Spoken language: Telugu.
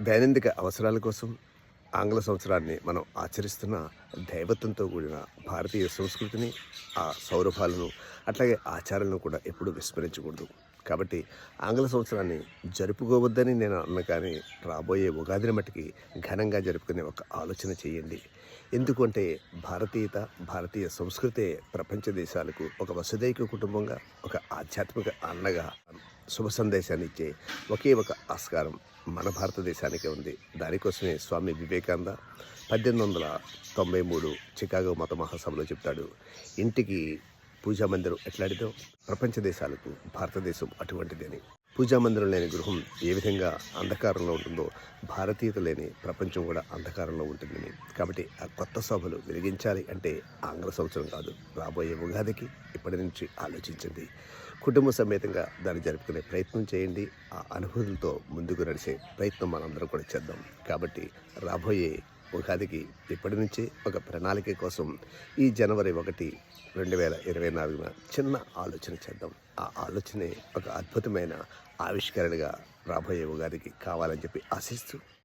దైనందిక అవసరాల కోసం ఆంగ్ల సంవత్సరాన్ని మనం ఆచరిస్తున్న దైవత్వంతో కూడిన భారతీయ సంస్కృతిని ఆ సౌరభాలను అట్లాగే ఆచారాలను కూడా ఎప్పుడూ విస్మరించకూడదు. కాబట్టి ఆంగ్ల సంవత్సరాన్ని జరుపుకోవద్దని నేను అన్న కానీ రాబోయే ఉగాదిని మట్టికి ఘనంగా జరుపుకునే ఒక ఆలోచన చేయండి. ఎందుకంటే భారతీయత భారతీయ సంస్కృతే ప్రపంచ దేశాలకు ఒక వసుదైక కుటుంబంగా ఒక ఆధ్యాత్మిక అన్నగా శుభ సందేశాన్ని ఇచ్చే ఒకే ఒక ఆస్కారం మన భారతదేశానికే ఉంది. దానికోసమే స్వామి వివేకానంద పద్దెనిమిది వందల తొంభై మూడు చికాగో మత మహాసభలో చెప్తాడు ఇంటికి పూజా మందిరం ఎట్లాడిదో ప్రపంచ దేశాలకు భారతదేశం అటువంటిది అని పూజా మందిరం లేని గృహం ఏ విధంగా అంధకారంలో ఉంటుందో భారతీయత లేని ప్రపంచం కూడా అంధకారంలో ఉంటుందని. కాబట్టి ఆ కొత్త సభలు వెలిగించాలి అంటే ఆంగ్ల సంవత్సరం కాదు. రాబోయే ఉగాదికి ఇప్పటి నుంచి ఆలోచించింది కుటుంబ సమేతంగా దాన్ని జరుపుకునే ప్రయత్నం చేయండి. ఆ అనుభూతులతో ముందుకు నడిచే ప్రయత్నం మనందరం కూడా చేద్దాం. కాబట్టి రాబోయే ఉగాదికి ఇప్పటి నుంచే ఒక ప్రణాళిక కోసం ఈ జనవరి ఒకటి రెండు వేల ఇరవై నాలుగున చిన్న ఆలోచన చేద్దాం. ఆ ఆలోచనే ఒక అద్భుతమైన ఆవిష్కరణగా రాబోయే ఉగాదికి కావాలని చెప్పి ఆశిస్తూ